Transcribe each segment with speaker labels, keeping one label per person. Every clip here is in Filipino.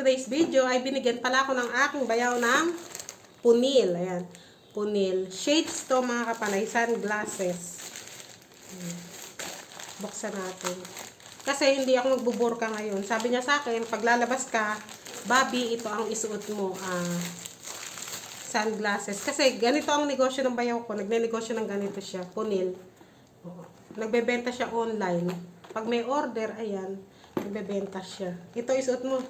Speaker 1: today's video ay binigyan pala ako ng aking bayaw ng punil. Ayan. Punil. Shades to mga kapanay. Sunglasses. Buksan natin. Kasi hindi ako magbuburka ngayon. Sabi niya sa akin, pag lalabas ka, Bobby, ito ang isuot mo. Ah, sunglasses. Kasi ganito ang negosyo ng bayaw ko. Nagne-negosyo ng ganito siya. Punil. Nagbebenta siya online. Pag may order, ayan, nagbebenta siya. Ito isuot mo.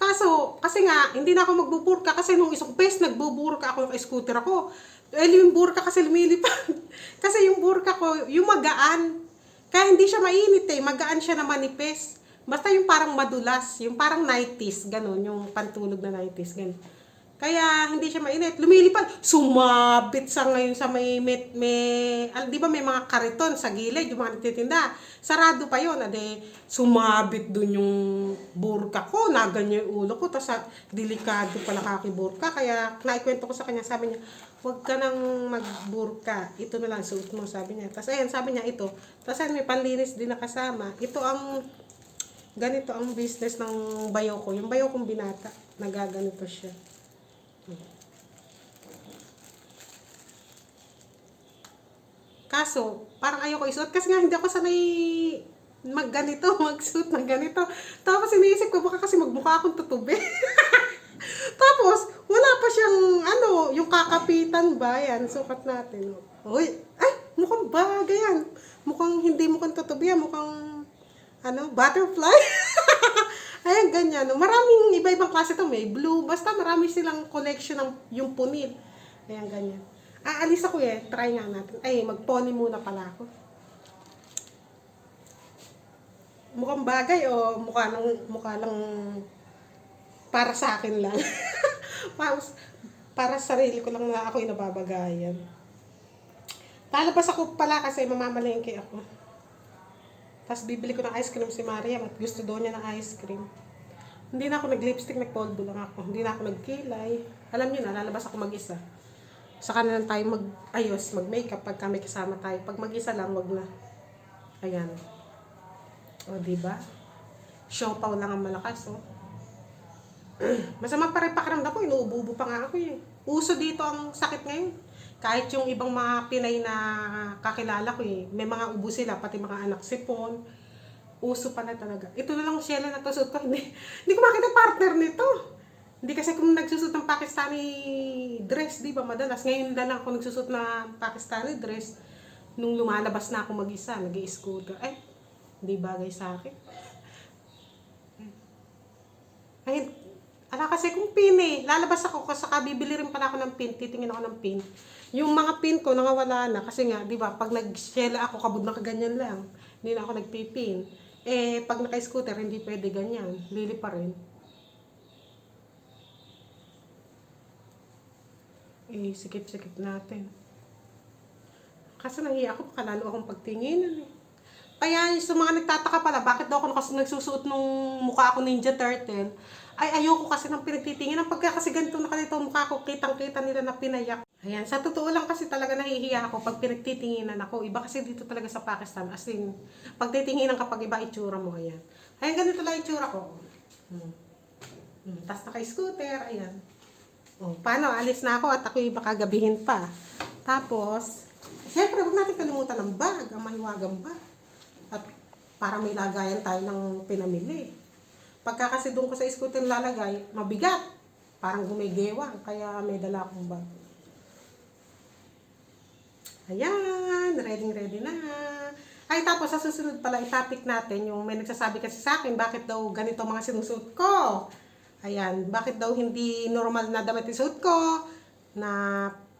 Speaker 1: Kaso, kasi nga, hindi na ako magbuburka kasi nung isang beses nagbuburka ako, scooter ako. Eh, yung burka kasi lumilipad. kasi yung burka ko, yung magaan. Kaya hindi siya mainit eh. Magaan siya na manipis. Basta yung parang madulas, yung parang 90s, ganun, yung pantulog na 90s, ganun. Kaya hindi siya mainit. Lumilipad. Sumabit sa ngayon sa may, may, may al- di ba may mga kariton sa gilid, yung mga nagtitinda. Sarado pa yun. Ade, sumabit dun yung burka ko. Naganyan yung ulo ko. Tapos ah, delikado pala kakiburka. Kaya naikwento ko sa kanya. Sabi niya, huwag ka nang magburka. Ito na lang suot mo, sabi niya. Tapos ayan, sabi niya ito. Tapos ayan, may panlinis din na kasama. Ito ang ganito ang business ng bayo ko. Yung bayo kong binata, nagaganito siya. Kaso, parang ayoko isuot kasi nga hindi ako sanay magganito, magsuot ng ganito. Tapos iniisip ko, baka kasi magmukha akong tutubi. Tapos, wala pa siyang, ano, yung kakapitan ba, yan, sukat natin. Uy, ay, mukhang bagay yan. Mukhang hindi mukhang tutubi yan, mukhang, ano, butterfly. Ayan, ganyan. Maraming iba-ibang klase to. May blue. Basta marami silang collection ng yung punil. Ayan, ganyan. Aalis ako eh. Try nga natin. Ay, mag-pony muna pala ako. Mukhang bagay o mukha lang, mukha lang para sa akin lang. para, para sa sarili ko lang na ako inababagayan. Lalabas ako pala kasi mamamalengke ako. Tapos bibili ko ng ice cream si Maria. At gusto daw niya ng ice cream. Hindi na ako nag-lipstick, nag-polvo lang ako. Hindi na ako nagkilay. Alam niyo na, lalabas ako mag-isa. Saka na lang tayo mag-ayos, mag-makeup pag kami kasama tayo. Pag mag-isa lang, wag na. Ayan. O, di ba? Siopaw lang ang malakas, oh. Masama pa rin pakiramdam ko, inuubo pa nga ako eh. Uso dito ang sakit ngayon. Kahit yung ibang mga Pinay na kakilala ko eh, may mga ubo sila, pati mga anak sipon. Uso pa na talaga. Ito na lang Sheila na to suot ko. Hindi, hindi ko makita partner nito. Hindi kasi kung nagsusot ng Pakistani dress, di ba madalas. Ngayon na lang ako nagsusot ng Pakistani dress. Nung lumalabas na ako mag-isa, nag scooter Ay, hindi bagay sa akin. Ay, ala kasi kung pin eh. Lalabas ako kasi bibili rin pala ako ng pin. Titingin ako ng pin. Yung mga pin ko nangawala na kasi nga, di ba, pag nag-shella ako, kabod na kaganyan lang. Hindi na ako nagpipin. Eh, pag naka-scooter, hindi pwede ganyan. Lili pa rin. Eh, sikip-sikip natin. Kasi nahiya ako, baka lalo akong pagtingin. Kaya sa mga nagtataka pala, bakit daw ako kasi nagsusuot nung mukha ako Ninja Turtle, ay ayoko kasi ng pinagtitingin. Pagka kasi ganito na kanito mukha ko, kitang-kita nila na pinayak. Ayan, sa totoo lang kasi talaga nahihiya ako pag pinagtitinginan ako. Iba kasi dito talaga sa Pakistan. As in, pag titinginan kapag iba itsura mo, ayan. Ayan, ganito lang itsura ko. Hmm. Hmm. Tapos naka-scooter, ayan. Oh, paano? Alis na ako at ako'y baka gabihin pa. Tapos, siyempre, huwag natin kalimutan ng bag, ang mahiwagang bag. At para may lagayan tayo ng pinamili. Pagka kasi doon ko sa scooter lalagay, mabigat. Parang gumigewang, kaya may dala akong bag. Ayan, ready ready na. Ay, tapos sa susunod pala, i-topic natin yung may nagsasabi kasi sa akin, bakit daw ganito mga sinusuot ko? Ayan, bakit daw hindi normal na damit yung suot ko na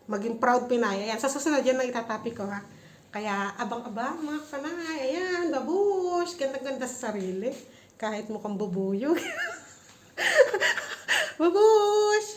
Speaker 1: maging proud Pinay? Ayan, sa susunod yan na itatopic ko ha. Kaya abang-abang mga panay. Ayan, babush. Ganda-ganda sa sarili. Kahit mukhang bubuyog. babush!